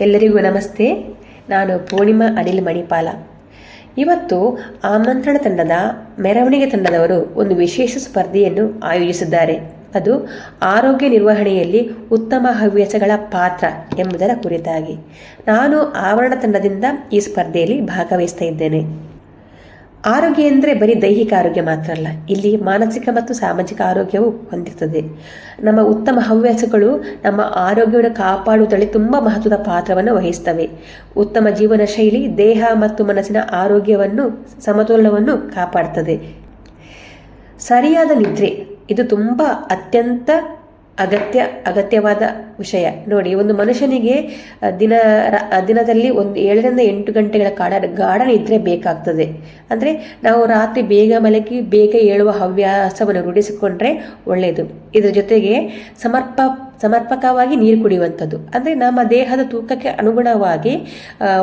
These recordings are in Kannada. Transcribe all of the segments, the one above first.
ಎಲ್ಲರಿಗೂ ನಮಸ್ತೆ. ನಾನು ಪೂರ್ಣಿಮಾ ಅನಿಲ್ ಮಣಿಪಾಲ. ಇವತ್ತು ಆಮಂತ್ರಣ ತಂಡದ, ಮೆರವಣಿಗೆ ತಂಡದವರು ಒಂದು ವಿಶೇಷ ಸ್ಪರ್ಧೆಯನ್ನು ಆಯೋಜಿಸಿದ್ದಾರೆ. ಅದು ಆರೋಗ್ಯ ನಿರ್ವಹಣೆಯಲ್ಲಿ ಉತ್ತಮ ಹವ್ಯಾಸಗಳ ಪಾತ್ರ ಎಂಬುದರ ಕುರಿತಾಗಿ. ನಾನು ಆವರಣ ತಂಡದಿಂದ ಈ ಸ್ಪರ್ಧೆಯಲ್ಲಿ ಭಾಗವಹಿಸ್ತಾ ಇದ್ದೇನೆ. ಆರೋಗ್ಯ ಎಂದರೆ ಬರೀ ದೈಹಿಕ ಆರೋಗ್ಯ ಮಾತ್ರ ಅಲ್ಲ, ಇಲ್ಲಿ ಮಾನಸಿಕ ಮತ್ತು ಸಾಮಾಜಿಕ ಆರೋಗ್ಯವು ಹೊಂದಿರ್ತದೆ. ನಮ್ಮ ಉತ್ತಮ ಹವ್ಯಾಸಗಳು ನಮ್ಮ ಆರೋಗ್ಯವನ್ನು ಕಾಪಾಡುವುದರಲ್ಲಿ ತುಂಬ ಮಹತ್ವದ ಪಾತ್ರವನ್ನು ವಹಿಸ್ತವೆ. ಉತ್ತಮ ಜೀವನ ಶೈಲಿ, ದೇಹ ಮತ್ತು ಮನಸ್ಸಿನ ಆರೋಗ್ಯವನ್ನು, ಸಮತೋಲನವನ್ನು ಕಾಪಾಡ್ತದೆ. ಸರಿಯಾದ ನಿದ್ರೆ, ಇದು ತುಂಬ ಅತ್ಯಂತ ಅಗತ್ಯ, ಅಗತ್ಯವಾದ ವಿಷಯ. ನೋಡಿ, ಒಂದು ಮನುಷ್ಯನಿಗೆ ದಿನ ದಿನದಲ್ಲಿ ಒಂದು ಏಳರಿಂದ ಎಂಟು ಗಂಟೆಗಳ ಕಾಡ, ಗಾಢ ನಿದ್ರೆ ಬೇಕಾಗ್ತದೆ. ಅಂದರೆ ನಾವು ರಾತ್ರಿ ಬೇಗ ಮಲಗಿ, ಬೇಗ ಏಳುವ ಹವ್ಯಾಸವನ್ನು ರೂಢಿಸಿಕೊಂಡ್ರೆ ಒಳ್ಳೆಯದು ಇದರ ಜೊತೆಗೆ ಸಮರ್ಪ, ಸಮರ್ಪಕವಾಗಿ ನೀರು ಕುಡಿಯುವಂಥದ್ದು. ಅಂದರೆ ನಮ್ಮ ದೇಹದ ತೂಕಕ್ಕೆ ಅನುಗುಣವಾಗಿ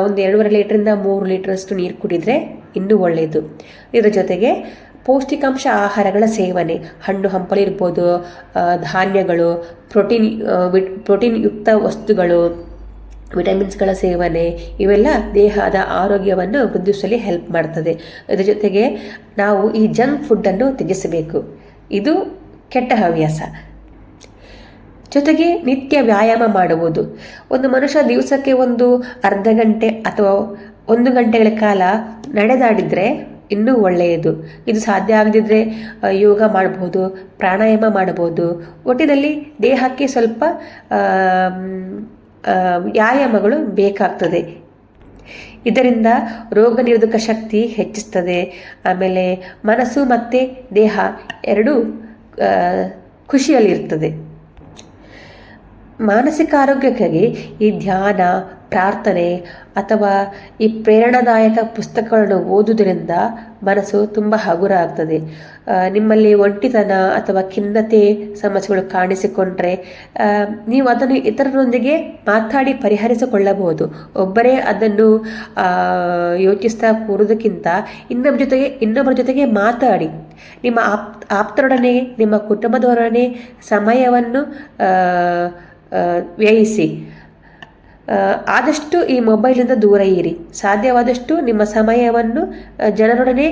ಒಂದು ಎರಡೂವರೆ ಲೀಟ್ರಿಂದ ಮೂರು ಲೀಟ್ರಷ್ಟು ನೀರು ಕುಡಿದರೆ ಇನ್ನೂ ಒಳ್ಳೆಯದು ಇದರ ಜೊತೆಗೆ ಪೌಷ್ಟಿಕಾಂಶ ಆಹಾರಗಳ ಸೇವನೆ. ಹಣ್ಣು ಹಂಪಲು ಇರ್ಬೋದು ಧಾನ್ಯಗಳು, ಪ್ರೋಟೀನ್ ವಿಟ್ ಪ್ರೋಟೀನ್ ಯುಕ್ತ ವಸ್ತುಗಳು, ವಿಟಮಿನ್ಸ್ಗಳ ಸೇವನೆ, ಇವೆಲ್ಲ ದೇಹದ ಆರೋಗ್ಯವನ್ನು ವೃದ್ಧಿಸಲು ಹೆಲ್ಪ್ ಮಾಡ್ತದೆ. ಅದರ ಜೊತೆಗೆ ನಾವು ಈ ಜಂಕ್ ಫುಡ್ಡನ್ನು ತ್ಯಜಿಸಬೇಕು. ಇದು ಕೆಟ್ಟ ಹವ್ಯಾಸ. ಜೊತೆಗೆ ನಿತ್ಯ ವ್ಯಾಯಾಮ ಮಾಡುವುದು. ಒಂದು ಮನುಷ್ಯ ದಿವಸಕ್ಕೆ ಒಂದು ಅರ್ಧ ಗಂಟೆ ಅಥವಾ ಒಂದು ಗಂಟೆಗಳ ಕಾಲ ನಡೆದಾಡಿದರೆ ಇನ್ನೂ ಒಳ್ಳೆಯದು. ಇದು ಸಾಧ್ಯ ಆಗದಿದ್ದರೆ ಯೋಗ ಮಾಡ್ಬೋದು, ಪ್ರಾಣಾಯಾಮ ಮಾಡ್ಬೋದು. ಒಟ್ಟಿನಲ್ಲಿ ದೇಹಕ್ಕೆ ಸ್ವಲ್ಪ ವ್ಯಾಯಾಮಗಳು ಬೇಕಾಗ್ತದೆ. ಇದರಿಂದ ರೋಗ ನಿರೋಧಕ ಶಕ್ತಿ ಹೆಚ್ಚಿಸ್ತದೆ. ಆಮೇಲೆ ಮನಸ್ಸು ಮತ್ತು ದೇಹ ಎರಡೂ ಖುಷಿಯಲ್ಲಿರ್ತದೆ. ಮಾನಸಿಕ ಆರೋಗ್ಯಕ್ಕಾಗಿ ಈ ಧ್ಯಾನ, ಪ್ರಾರ್ಥನೆ ಅಥವಾ ಈ ಪ್ರೇರಣಾದಾಯಕ ಪುಸ್ತಕಗಳನ್ನು ಓದುವುದರಿಂದ ಮನಸ್ಸು ತುಂಬ ಹಗುರ ಆಗ್ತದೆ. ನಿಮ್ಮಲ್ಲಿ ಒಂಟಿತನ ಅಥವಾ ಖಿನ್ನತೆ ಸಮಸ್ಯೆಗಳು ಕಾಣಿಸಿಕೊಂಡ್ರೆ ನೀವು ಅದನ್ನು ಇತರರೊಂದಿಗೆ ಮಾತಾಡಿ ಪರಿಹರಿಸಿಕೊಳ್ಳಬಹುದು. ಒಬ್ಬರೇ ಅದನ್ನು ಯೋಚಿಸ್ತಾ ಕೂರೋದಕ್ಕಿಂತ ಇನ್ನೊಬ್ಬರ ಜೊತೆಗೆ ಇನ್ನೊಬ್ಬರ ಜೊತೆಗೆ ಮಾತಾಡಿ. ನಿಮ್ಮ ಆಪ್, ಆಪ್ತರೊಡನೆ, ನಿಮ್ಮ ಕುಟುಂಬದವರೊಡನೆ ಸಮಯವನ್ನು ವ್ಯಯಿಸಿ. ಆದಷ್ಟು ಈ ಮೊಬೈಲಿಂದ ದೂರ ಇರಿ. ಸಾಧ್ಯವಾದಷ್ಟು ನಿಮ್ಮ ಸಮಯವನ್ನು ಜನರೊಡನೆ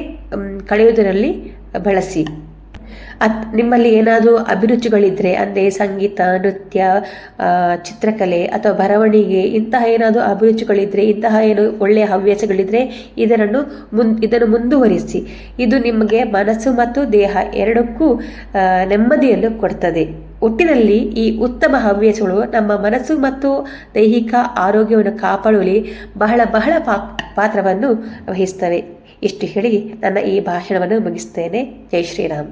ಕಳೆಯುವುದರಲ್ಲಿ ಬಳಸಿ. ಅತ್, ನಿಮ್ಮಲ್ಲಿ ಏನಾದರೂ ಅಭಿರುಚಿಗಳಿದ್ದರೆ ಅಂದರೆ ಸಂಗೀತ, ನೃತ್ಯ ಚಿತ್ರಕಲೆ ಅಥವಾ ಬರವಣಿಗೆ, ಇಂತಹ ಏನಾದರೂ ಅಭಿರುಚಿಗಳಿದ್ದರೆ ಇಂತಹ ಏನು ಒಳ್ಳೆಯ ಹವ್ಯಾಸಗಳಿದ್ದರೆ ಇದನ್ನು ಮುನ್, ಇದನ್ನು ಮುಂದುವರಿಸಿ. ಇದು ನಿಮಗೆ ಮನಸ್ಸು ಮತ್ತು ದೇಹ ಎರಡಕ್ಕೂ ನೆಮ್ಮದಿಯನ್ನು ಕೊಡ್ತದೆ. ಒಟ್ಟಿನಲ್ಲಿ ಈ ಉತ್ತಮ ಹವ್ಯಾಸಗಳು ನಮ್ಮ ಮನಸ್ಸು ಮತ್ತು ದೈಹಿಕ ಆರೋಗ್ಯವನ್ನು ಕಾಪಾಡುವಲ್ಲಿ ಬಹಳ ಬಹಳ ಪಾ, ಪಾತ್ರವನ್ನು ವಹಿಸ್ತವೆ ಇಷ್ಟು ಹೇಳಿ ನನ್ನ ಈ ಭಾಷಣವನ್ನು ಮುಗಿಸ್ತೇನೆ. ಜೈ ಶ್ರೀರಾಮ್.